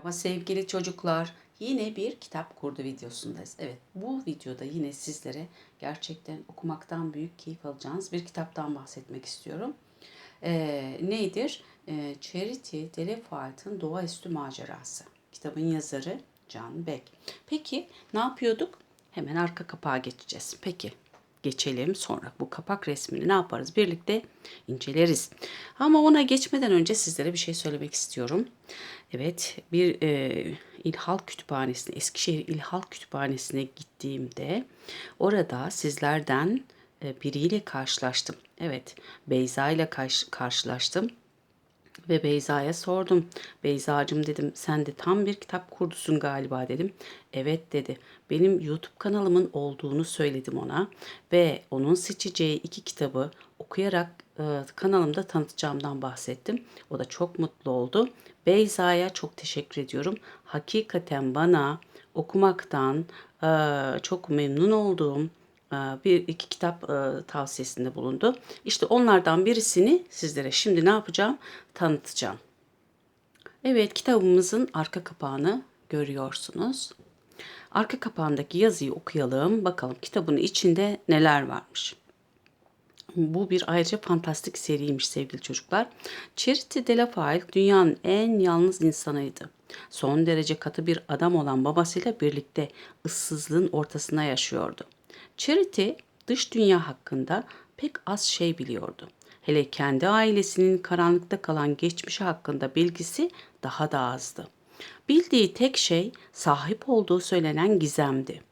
Merhaba sevgili çocuklar. Yine bir kitap kurdu videosundayız. Evet bu videoda yine sizlere gerçekten okumaktan büyük keyif alacağınız bir kitaptan bahsetmek istiyorum. Ee, nedir? Ee, Charity Delafayette'ın Doğaüstü Macerası. Kitabın yazarı Can Beck. Peki ne yapıyorduk? Hemen arka kapağa geçeceğiz. Peki geçelim. Sonra bu kapak resmini ne yaparız? Birlikte inceleriz. Ama ona geçmeden önce sizlere bir şey söylemek istiyorum. Evet, bir e, İl Kütüphanesi'ne, Eskişehir İl Halk Kütüphanesi'ne gittiğimde orada sizlerden e, biriyle karşılaştım. Evet, Beyza ile karş- karşılaştım. Ve Beyza'ya sordum. Beyza'cığım dedim sen de tam bir kitap kurdusun galiba dedim. Evet dedi. Benim YouTube kanalımın olduğunu söyledim ona. Ve onun seçeceği iki kitabı okuyarak e, kanalımda tanıtacağımdan bahsettim. O da çok mutlu oldu. Beyza'ya çok teşekkür ediyorum. Hakikaten bana okumaktan e, çok memnun olduğum bir iki kitap e, tavsiyesinde bulundu. İşte onlardan birisini sizlere şimdi ne yapacağım? Tanıtacağım. Evet, kitabımızın arka kapağını görüyorsunuz. Arka kapağındaki yazıyı okuyalım. Bakalım kitabın içinde neler varmış. Bu bir ayrıca fantastik seriymiş sevgili çocuklar. Charity Delafayette dünyanın en yalnız insanıydı. Son derece katı bir adam olan babasıyla birlikte ıssızlığın ortasına yaşıyordu. Charity dış dünya hakkında pek az şey biliyordu. Hele kendi ailesinin karanlıkta kalan geçmişi hakkında bilgisi daha da azdı. Bildiği tek şey sahip olduğu söylenen gizemdi.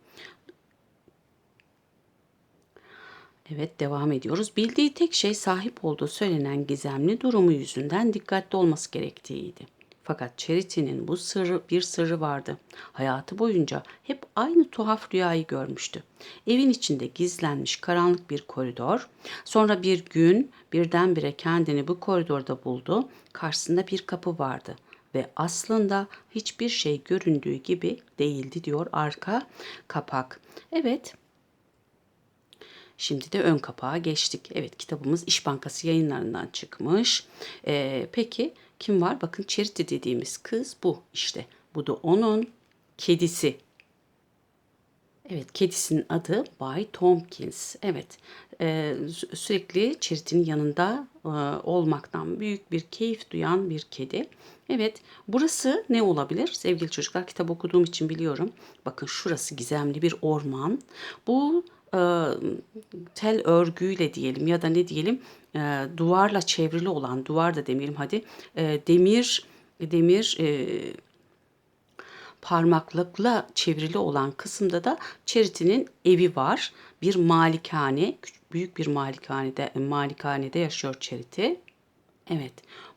Evet devam ediyoruz. Bildiği tek şey sahip olduğu söylenen gizemli durumu yüzünden dikkatli olması gerektiğiydi. Fakat Charity'nin bu sırrı bir sırrı vardı. Hayatı boyunca hep aynı tuhaf rüyayı görmüştü. Evin içinde gizlenmiş karanlık bir koridor. Sonra bir gün birdenbire kendini bu koridorda buldu. Karşısında bir kapı vardı ve aslında hiçbir şey göründüğü gibi değildi diyor arka kapak. Evet, Şimdi de ön kapağa geçtik. Evet kitabımız İş Bankası yayınlarından çıkmış. Ee, peki kim var? Bakın Charity dediğimiz kız bu işte. Bu da onun kedisi. Evet, kedisinin adı Bay Tompkins. Evet, e, sürekli Charity'nin yanında e, olmaktan büyük bir keyif duyan bir kedi. Evet, burası ne olabilir? Sevgili çocuklar, kitap okuduğum için biliyorum. Bakın şurası gizemli bir orman. Bu tel örgüyle diyelim ya da ne diyelim duvarla çevrili olan duvar da demeyelim hadi demir demir parmaklıkla çevrili olan kısımda da Charity'nin evi var. Bir malikane, büyük bir malikanede malikanede yaşıyor Charity. Evet.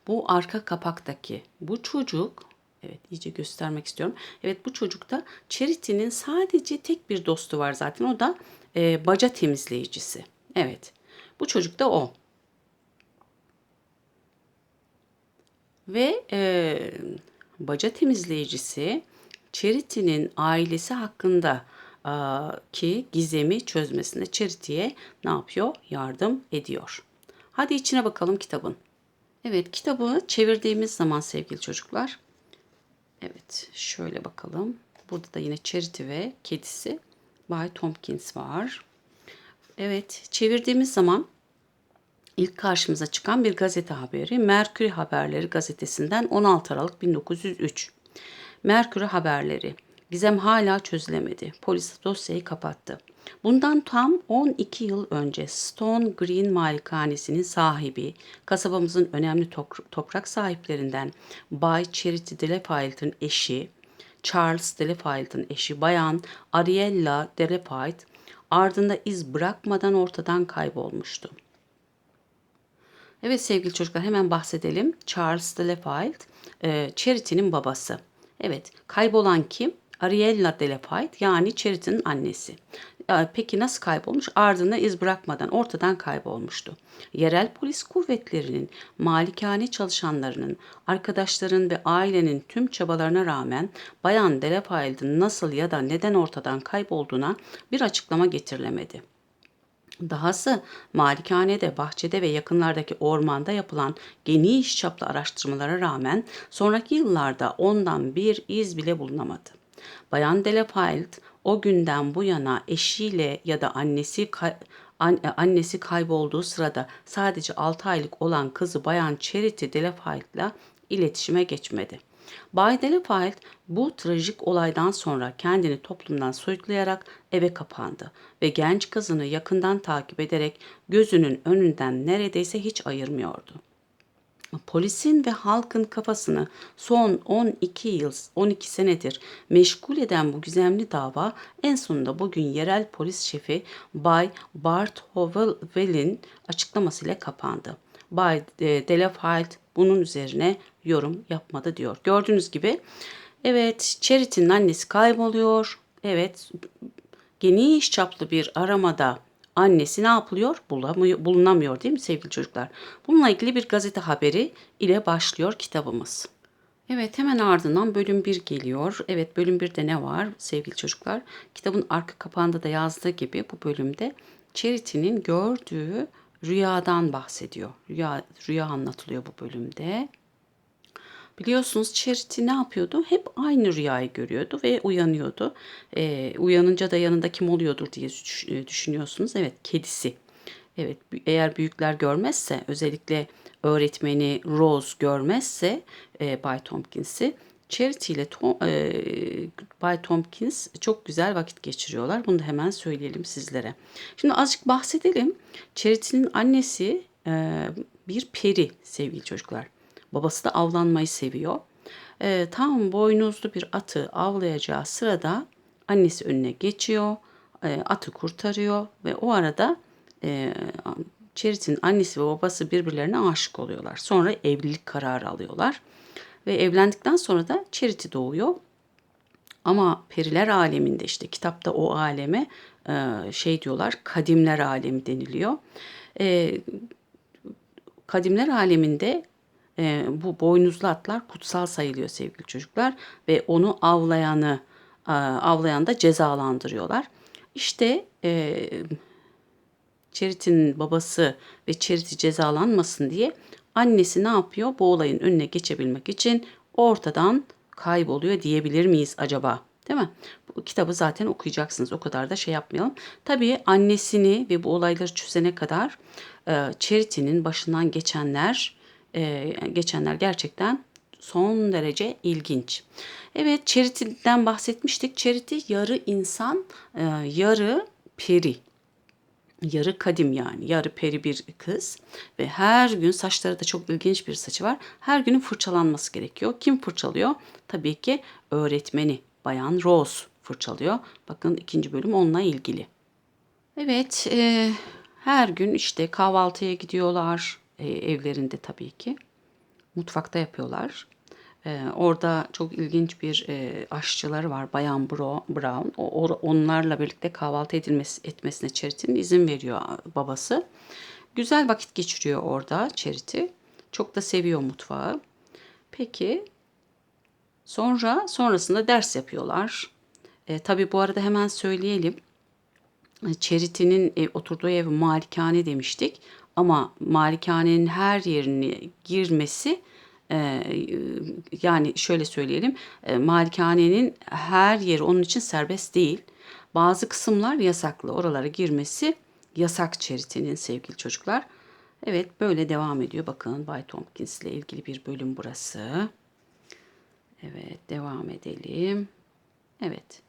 Bu arka kapaktaki bu çocuk Evet iyice göstermek istiyorum. Evet bu çocukta Charity'nin sadece tek bir dostu var zaten. O da e, baca temizleyicisi. Evet. Bu çocuk da o. Ve e, baca temizleyicisi Charity'nin ailesi hakkında e, ki gizemi çözmesine Charity'ye ne yapıyor? Yardım ediyor. Hadi içine bakalım kitabın. Evet kitabı çevirdiğimiz zaman sevgili çocuklar. Evet şöyle bakalım. Burada da yine Charity ve kedisi Bay Tompkins var. Evet, çevirdiğimiz zaman ilk karşımıza çıkan bir gazete haberi Merkür Haberleri gazetesinden 16 Aralık 1903. Merkür Haberleri. Gizem hala çözülemedi. Polis dosyayı kapattı. Bundan tam 12 yıl önce Stone Green malikanesinin sahibi, kasabamızın önemli toprak sahiplerinden Bay Charity Delafayette'ın eşi, Charles Delafayette'ın eşi bayan Ariella Delafayette ardında iz bırakmadan ortadan kaybolmuştu. Evet sevgili çocuklar hemen bahsedelim. Charles Delafayette, e, Charity'nin babası. Evet, kaybolan kim? Ariella Delafayette yani Charity'nin annesi. Peki nasıl kaybolmuş? Ardında iz bırakmadan ortadan kaybolmuştu. Yerel polis kuvvetlerinin, malikane çalışanlarının, arkadaşların ve ailenin tüm çabalarına rağmen Bayan Delafayette'ın nasıl ya da neden ortadan kaybolduğuna bir açıklama getirilemedi. Dahası malikanede, bahçede ve yakınlardaki ormanda yapılan geniş çaplı araştırmalara rağmen sonraki yıllarda ondan bir iz bile bulunamadı. Bayan Delafield o günden bu yana eşiyle ya da annesi kay- e, annesi kaybolduğu sırada sadece 6 aylık olan kızı Bayan Charity Delafield'la iletişime geçmedi. Bay Delafield bu trajik olaydan sonra kendini toplumdan soyutlayarak eve kapandı ve genç kızını yakından takip ederek gözünün önünden neredeyse hiç ayırmıyordu. Polisin ve halkın kafasını son 12 yıl, 12 senedir meşgul eden bu gizemli dava en sonunda bugün yerel polis şefi Bay Bart Howell'in açıklamasıyla kapandı. Bay e, Delafield bunun üzerine yorum yapmadı diyor. Gördüğünüz gibi evet Charity'nin annesi kayboluyor. Evet geniş çaplı bir aramada annesi ne yapılıyor? Bulamıyor, bulunamıyor değil mi sevgili çocuklar? Bununla ilgili bir gazete haberi ile başlıyor kitabımız. Evet hemen ardından bölüm 1 geliyor. Evet bölüm 1'de ne var sevgili çocuklar? Kitabın arka kapağında da yazdığı gibi bu bölümde Charity'nin gördüğü rüyadan bahsediyor. Rüya, rüya anlatılıyor bu bölümde. Biliyorsunuz Charity ne yapıyordu? Hep aynı rüyayı görüyordu ve uyanıyordu. Ee, uyanınca da yanında kim oluyordur diye e, düşünüyorsunuz. Evet, kedisi. Evet, eğer büyükler görmezse, özellikle öğretmeni Rose görmezse e, Bay Tompkins'i, Charity ile Tom, e, Bay Tompkins çok güzel vakit geçiriyorlar. Bunu da hemen söyleyelim sizlere. Şimdi azıcık bahsedelim. Charity'nin annesi e, bir peri sevgili çocuklar. Babası da avlanmayı seviyor. Ee, tam boynuzlu bir atı avlayacağı sırada annesi önüne geçiyor. e, atı kurtarıyor ve o arada e, Charity'nin annesi ve babası birbirlerine aşık oluyorlar. Sonra evlilik kararı alıyorlar. Ve evlendikten sonra da Charity doğuyor. Ama periler aleminde işte kitapta o aleme e, şey diyorlar kadimler alemi deniliyor. E, kadimler aleminde e, bu boynuzlu atlar kutsal sayılıyor sevgili çocuklar ve onu avlayanı e, avlayan da cezalandırıyorlar. İşte e, Charity'nin babası ve Charity cezalanmasın diye annesi ne yapıyor? Bu olayın önüne geçebilmek için ortadan kayboluyor diyebilir miyiz acaba? Değil mi? Bu kitabı zaten okuyacaksınız. O kadar da şey yapmayalım. Tabii annesini ve bu olayları çözene kadar e, Charity'nin başından geçenler e, geçenler gerçekten son derece ilginç. Evet Charity'den bahsetmiştik. Charity yarı insan, e, yarı peri. Yarı kadim yani. Yarı peri bir kız. Ve her gün saçları da çok ilginç bir saçı var. Her günün fırçalanması gerekiyor. Kim fırçalıyor? Tabii ki öğretmeni Bayan Rose fırçalıyor. Bakın ikinci bölüm onunla ilgili. Evet, e, her gün işte kahvaltıya gidiyorlar. E, evlerinde tabii ki. Mutfakta yapıyorlar. E, orada çok ilginç bir e, aşçıları var. Bayan Bro, Brown. Onlarla birlikte kahvaltı edilmesi, etmesine Charity'nin izin veriyor babası. Güzel vakit geçiriyor orada Charity. Çok da seviyor mutfağı. Peki Sonra sonrasında ders yapıyorlar. E, tabii bu arada hemen söyleyelim. Charity'nin oturduğu ev malikane demiştik. Ama malikanenin her yerine girmesi e, yani şöyle söyleyelim. E, malikanenin her yeri onun için serbest değil. Bazı kısımlar yasaklı. Oralara girmesi yasak Charity'nin sevgili çocuklar. Evet böyle devam ediyor. Bakın Bay Tompkins ile ilgili bir bölüm burası. Evet, devam edelim. Evet.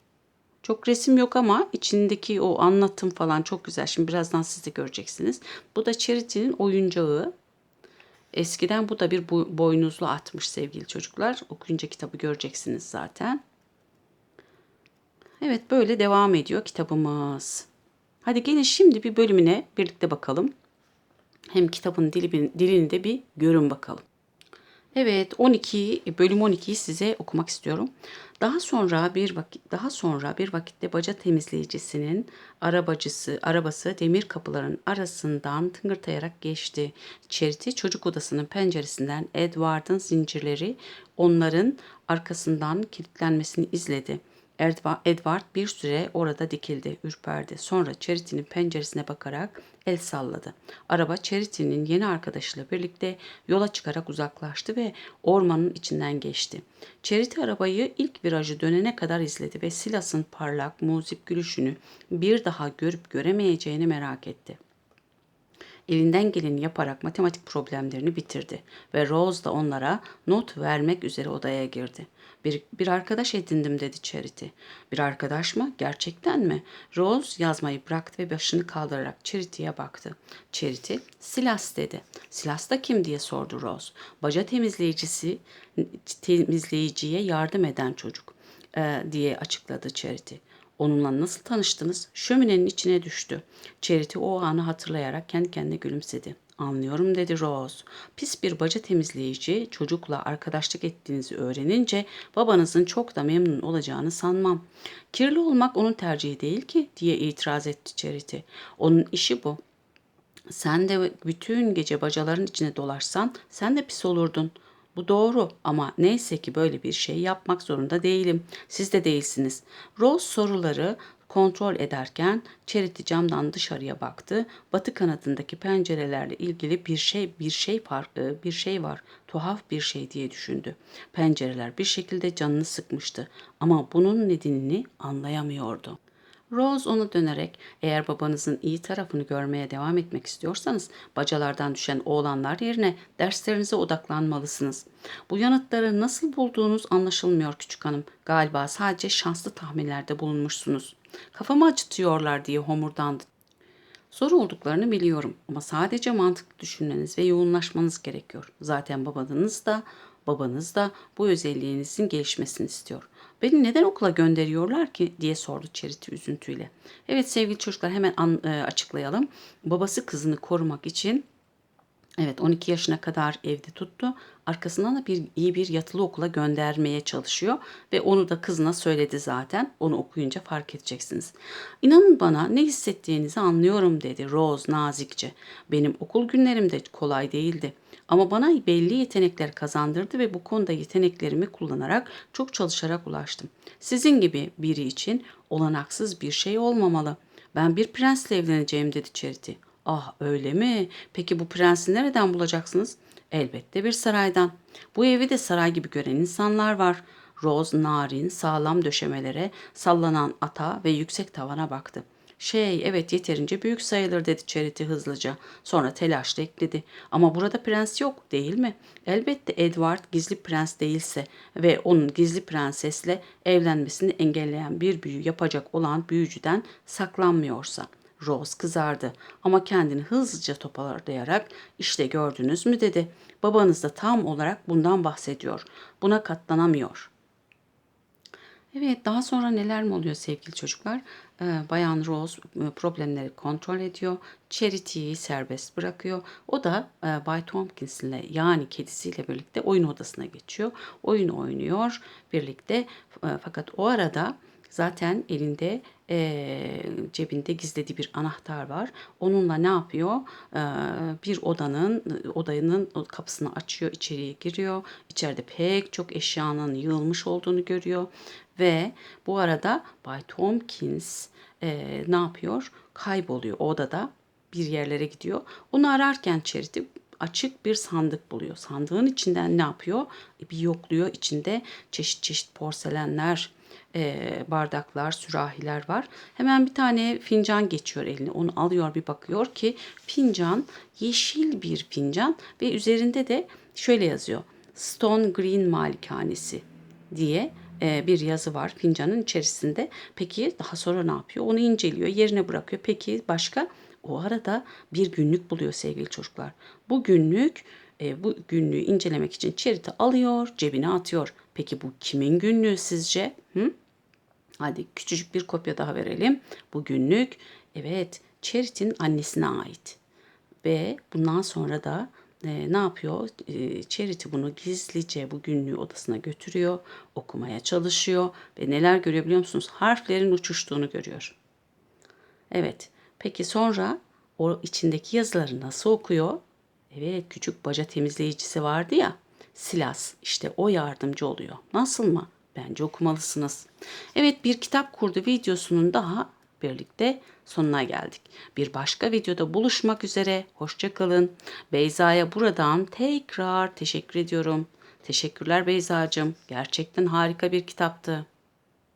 Çok resim yok ama içindeki o anlatım falan çok güzel. Şimdi birazdan siz de göreceksiniz. Bu da Charity'nin oyuncağı. Eskiden bu da bir bo- boynuzlu atmış sevgili çocuklar. Okuyunca kitabı göreceksiniz zaten. Evet böyle devam ediyor kitabımız. Hadi gelin şimdi bir bölümüne birlikte bakalım. Hem kitabın dili, dilini de bir görün bakalım. Evet 12 bölüm 12'yi size okumak istiyorum. Daha sonra bir vakit daha sonra bir vakitte baca temizleyicisinin arabacısı arabası demir kapıların arasından tıngırtayarak geçti. Charity çocuk odasının penceresinden Edward'ın zincirleri onların arkasından kilitlenmesini izledi. Edward bir süre orada dikildi, ürperdi. Sonra Charity'nin penceresine bakarak el salladı. Araba Charity'nin yeni arkadaşıyla birlikte yola çıkarak uzaklaştı ve ormanın içinden geçti. Charity arabayı ilk virajı dönene kadar izledi ve Silas'ın parlak, muzip gülüşünü bir daha görüp göremeyeceğini merak etti. Elinden geleni yaparak matematik problemlerini bitirdi ve Rose da onlara not vermek üzere odaya girdi. Bir, bir arkadaş edindim dedi Charity. Bir arkadaş mı? Gerçekten mi? Rose yazmayı bıraktı ve başını kaldırarak Charity'ye baktı. Charity, Silas dedi. Silas da kim diye sordu Rose. Baca temizleyicisi, temizleyiciye yardım eden çocuk e, diye açıkladı Charity. Onunla nasıl tanıştınız? Şöminenin içine düştü. Charity o anı hatırlayarak kendi kendine gülümsedi. Anlıyorum dedi Rose. Pis bir baca temizleyici çocukla arkadaşlık ettiğinizi öğrenince babanızın çok da memnun olacağını sanmam. Kirli olmak onun tercihi değil ki diye itiraz etti Charity. Onun işi bu. Sen de bütün gece bacaların içine dolaşsan sen de pis olurdun. Bu doğru ama neyse ki böyle bir şey yapmak zorunda değilim. Siz de değilsiniz. Rose soruları kontrol ederken Charity camdan dışarıya baktı. Batı kanadındaki pencerelerle ilgili bir şey bir şey farklı bir şey var. Tuhaf bir şey diye düşündü. Pencereler bir şekilde canını sıkmıştı ama bunun nedenini anlayamıyordu. Rose ona dönerek eğer babanızın iyi tarafını görmeye devam etmek istiyorsanız bacalardan düşen oğlanlar yerine derslerinize odaklanmalısınız. Bu yanıtları nasıl bulduğunuz anlaşılmıyor küçük hanım. Galiba sadece şanslı tahminlerde bulunmuşsunuz. Kafamı acıtıyorlar diye homurdandı. Zor olduklarını biliyorum ama sadece mantıklı düşünmeniz ve yoğunlaşmanız gerekiyor. Zaten babanız da babanız da bu özelliğinizin gelişmesini istiyor. Beni neden okula gönderiyorlar ki diye sordu Charity üzüntüyle. Evet sevgili çocuklar hemen an, e, açıklayalım. Babası kızını korumak için Evet 12 yaşına kadar evde tuttu. Arkasından da bir iyi bir yatılı okula göndermeye çalışıyor ve onu da kızına söyledi zaten. Onu okuyunca fark edeceksiniz. İnanın bana ne hissettiğinizi anlıyorum dedi Rose nazikçe. Benim okul günlerim de kolay değildi. Ama bana belli yetenekler kazandırdı ve bu konuda yeteneklerimi kullanarak çok çalışarak ulaştım. Sizin gibi biri için olanaksız bir şey olmamalı. Ben bir prensle evleneceğim dedi Charity. Ah öyle mi? Peki bu prensi nereden bulacaksınız? Elbette bir saraydan. Bu evi de saray gibi gören insanlar var. Rose narin, sağlam döşemelere, sallanan ata ve yüksek tavana baktı. Şey evet yeterince büyük sayılır dedi Charity hızlıca. Sonra telaşla ekledi. Ama burada prens yok değil mi? Elbette Edward gizli prens değilse ve onun gizli prensesle evlenmesini engelleyen bir büyü yapacak olan büyücüden saklanmıyorsa. Rose kızardı ama kendini hızlıca toparlayarak işte gördünüz mü dedi. Babanız da tam olarak bundan bahsediyor. Buna katlanamıyor. Evet daha sonra neler mi oluyor sevgili çocuklar? Ee, Bayan Rose e, problemleri kontrol ediyor. Charity'yi serbest bırakıyor. O da e, Bay Tompkins ile yani kedisiyle birlikte oyun odasına geçiyor. Oyun oynuyor birlikte. E, fakat o arada zaten elinde e, cebinde gizlediği bir anahtar var. Onunla ne yapıyor? E, bir odanın odanın kapısını açıyor, içeriye giriyor. İçeride pek çok eşyanın yığılmış olduğunu görüyor ve bu arada Bay Tompkins e, ne yapıyor? Kayboluyor o odada bir yerlere gidiyor. Onu ararken Charity açık bir sandık buluyor. Sandığın içinden ne yapıyor? Bir yokluyor. İçinde çeşit çeşit porselenler, e, bardaklar, sürahiler var. Hemen bir tane fincan geçiyor eline. Onu alıyor bir bakıyor ki fincan yeşil bir fincan ve üzerinde de şöyle yazıyor. Stone Green Malikanesi diye bir yazı var fincanın içerisinde. Peki daha sonra ne yapıyor? Onu inceliyor, yerine bırakıyor. Peki başka? O arada bir günlük buluyor sevgili çocuklar. Bu günlük bu günlüğü incelemek için Charity alıyor, cebine atıyor. Peki bu kimin günlüğü sizce? Hı? Hadi küçücük bir kopya daha verelim. Bu günlük evet Charity'nin annesine ait. Ve bundan sonra da e, ne yapıyor? E, Charity bunu gizlice bu günlüğü odasına götürüyor, okumaya çalışıyor ve neler görüyor biliyor musunuz? Harflerin uçuştuğunu görüyor. Evet. Peki sonra o içindeki yazıları nasıl okuyor? Evet, küçük baca temizleyicisi vardı ya. Silas işte o yardımcı oluyor. Nasıl mı? Bence okumalısınız. Evet bir kitap kurdu videosunun daha birlikte sonuna geldik. Bir başka videoda buluşmak üzere. Hoşçakalın. Beyza'ya buradan tekrar teşekkür ediyorum. Teşekkürler Beyza'cığım. Gerçekten harika bir kitaptı.